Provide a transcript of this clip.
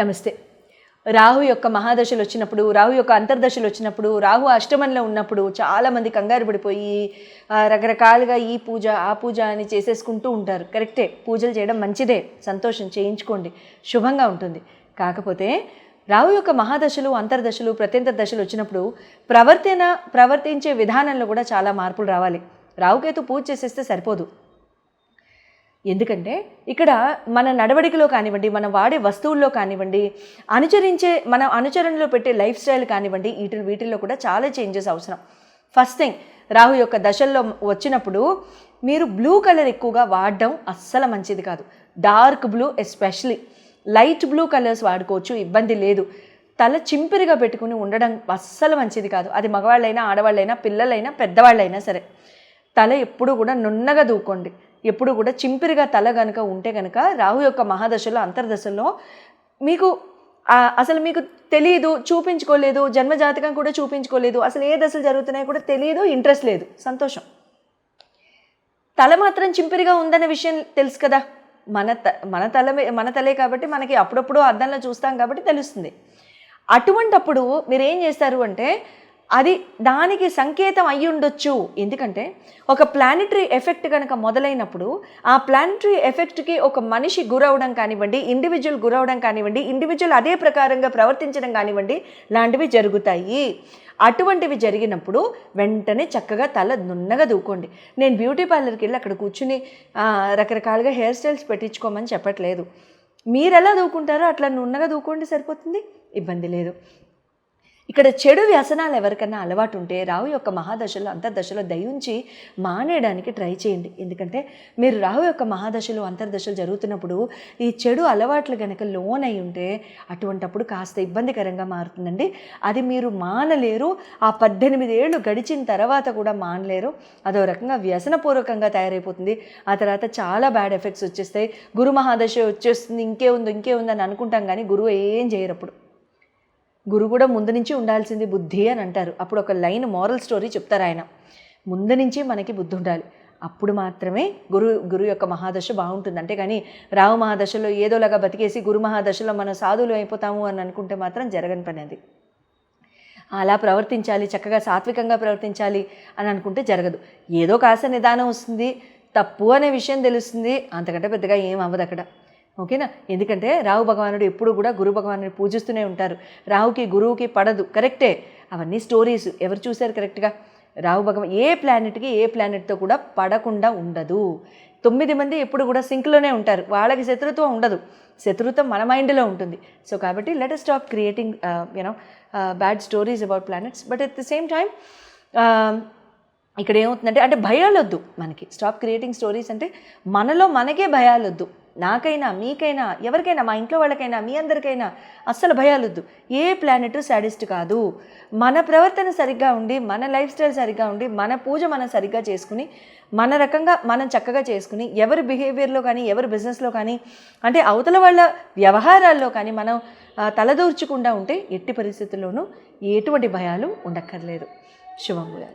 నమస్తే. రాహు యొక్క మహాదశలు వచ్చినప్పుడు రాహు యొక్క అంతర్దశలు వచ్చినప్పుడు రాహు అష్టమంలో ఉన్నప్పుడు చాలామంది కంగారు పడిపోయి రకరకాలుగా ఈ పూజ ఆ పూజ అని చేసేసుకుంటూ ఉంటారు. కరెక్టే. పూజలు చేయడం మంచిదే. సంతోషం చేయించుకోండి. శుభంగా ఉంటుంది. కాకపోతే రాహు యొక్క మహాదశలు అంతర్దశలు ప్రత్యంత దశలు వచ్చినప్పుడు ప్రవర్తన ప్రవర్తించే విధానంలో కూడా చాలా మార్పులు రావాలి. రావుకేతు పూజ చేసేస్తే సరిపోదు. ఎందుకంటే ఇక్కడ మన నడవడికలో కానివ్వండి మనం వాడే వస్తువుల్లో కానివ్వండి అనుచరించే మన అనుచరణలో పెట్టే లైఫ్ స్టైల్ కానివ్వండి వీటి వీటిల్లో కూడా చాలా చేంజెస్ అవసరం. ఫస్ట్ థింగ్ రాహు యొక్క దశల్లో వచ్చినప్పుడు మీరు బ్లూ కలర్ ఎక్కువగా వాడడం అస్సలు మంచిది కాదు. Dark blue especially. Light blue colours వాడుకోవచ్చు ఇబ్బంది లేదు. తల చింపిరిగా పెట్టుకుని ఉండడం అస్సలు మంచిది కాదు. అది మగవాళ్ళైనా ఆడవాళ్ళైనా పిల్లలైనా పెద్దవాళ్ళైనా సరే. తల ఎప్పుడూ కూడా నున్నగా దూకోండి. ఎప్పుడు కూడా చింపిరిగా తల కనుక ఉంటే కనుక రాహు యొక్క మహాదశలో అంతర్దశలో మీకు అసలు మీకు తెలియదు చూపించుకోలేదు జన్మజాతకం కూడా చూపించుకోలేదు అసలు ఏ దశలు జరుగుతున్నాయో కూడా తెలియదు ఇంట్రెస్ట్ లేదు సంతోషం. తల మాత్రం చింపిరిగా ఉందన్న విషయం తెలుసు కదా? మన త మన తల మన తలే కాబట్టి మనకి అప్పుడప్పుడు అద్దంలో చూస్తాం కాబట్టి తెలుస్తుంది. అటువంటప్పుడు మీరు ఏం చేస్తారు అంటే అది దానికి సంకేతం అయి ఉండొచ్చు. ఎందుకంటే ఒక ప్లానిటరీ ఎఫెక్ట్ కనుక మొదలైనప్పుడు ఆ ప్లానిటరీ ఎఫెక్ట్కి ఒక మనిషి గురవడం కానివ్వండి ఇండివిజువల్ గురవడం కానివ్వండి ఇండివిజువల్ అదే ప్రకారంగా ప్రవర్తించడం కానివ్వండి లాంటివి జరుగుతాయి. అటువంటివి జరిగినప్పుడు వెంటనే చక్కగా తల నున్నగా దూకోండి. నేను బ్యూటీ పార్లర్కి వెళ్ళి అక్కడ కూర్చుని రకరకాలుగా హెయిర్ స్టైల్స్ పెట్టించుకోమని చెప్పట్లేదు. మీరు ఎలా దూకుంటారో అట్లా నున్నగా దూకోండి సరిపోతుంది? ఇబ్బంది లేదు. ఇక్కడ చెడు వ్యసనాలు ఎవరికన్నా అలవాటు ఉంటే రాహు యొక్క మహాదశలో అంతర్దశలో దయించి మానేయడానికి ట్రై చేయండి. ఎందుకంటే మీరు రాహు యొక్క మహాదశలు అంతర్దశలు జరుగుతున్నప్పుడు ఈ చెడు అలవాట్లు కనుక లోన్ అయి ఉంటే అటువంటప్పుడు కాస్త ఇబ్బందికరంగా మారుతుందండి. అది మీరు మానలేరు ఆ పద్దెనిమిది ఏళ్ళు గడిచిన తర్వాత కూడా మానలేరు. అదో రకంగా వ్యసనపూర్వకంగా తయారైపోతుంది. ఆ తర్వాత చాలా బ్యాడ్ ఎఫెక్ట్స్ వచ్చేస్తాయి. గురు మహాదశ వచ్చేస్తుంది ఇంకే ఉంది ఇంకే ఉంది అని అనుకుంటాం కానీ గురువు ఏం చేయరు అప్పుడు గురు కూడా ముందు నుంచి ఉండాల్సింది బుద్ధి అని అంటారు. అప్పుడు ఒక లైన్ మోరల్ స్టోరీ చెప్తారు ఆయన. ముందు నుంచి మనకి బుద్ధి ఉండాలి. అప్పుడు మాత్రమే గురు గురు యొక్క మహాదశ బాగుంటుంది. అంటే కానీ రావు మహాదశలో ఏదోలాగా బతికేసి గురు మహాదశలో మనం సాధువులు అయిపోతాము అని అనుకుంటే మాత్రం జరగని పని అది. అలా ప్రవర్తించాలి చక్కగా సాత్వికంగా ప్రవర్తించాలి అని అనుకుంటే జరగదు. ఏదో కాస్త నిదానం వస్తుంది తప్పు అనే విషయం తెలుస్తుంది అంతకంటే పెద్దగా ఏం అవ్వదు అక్కడ. ఓకేనా? ఎందుకంటే రాహు భగవానుడు ఎప్పుడు కూడా గురు భగవానుని పూజిస్తూనే ఉంటారు. రాహుకి గురువుకి పడదు. కరెక్టే. అవన్నీ స్టోరీస్. ఎవరు చూశారు కరెక్ట్గా? రాహు భగవాన్ ఏ ప్లానెట్కి ఏ ప్లానెట్తో కూడా పడకుండా ఉండదు. తొమ్మిది మంది ఎప్పుడు కూడా సింక్లోనే ఉంటారు. వాళ్ళకి శత్రుత్వం ఉండదు. శత్రుత్వం మన మైండ్లో ఉంటుంది. సో కాబట్టి let stop creating you know bad stories about planets. But at the same time ఇక్కడ ఏమవుతుందంటే అంటే భయాలు వద్దు మనకి. స్టాప్ క్రియేటింగ్ స్టోరీస్ అంటే మనలో మనకే భయాలు వద్దు నాకైనా మీకైనా ఎవరికైనా మా ఇంట్లో వాళ్ళకైనా మీ అందరికైనా అస్సలు భయాలు వద్దు ఏ ప్లానెట్ సాడిస్ట్ కాదు. మన ప్రవర్తన సరిగ్గా ఉండి మన లైఫ్ స్టైల్ సరిగ్గా ఉండి మన పూజ మనం సరిగ్గా చేసుకుని మన రకంగా మనం చక్కగా చేసుకుని ఎవరి బిహేవియర్లో కానీ ఎవరి బిజినెస్లో కానీ అంటే అవతల వాళ్ళ వ్యవహారాల్లో కానీ మనం తలదూర్చకుండా ఉంటే ఎట్టి పరిస్థితుల్లోనూ ఎటువంటి భయాలు ఉండక్కర్లేదు. శుభం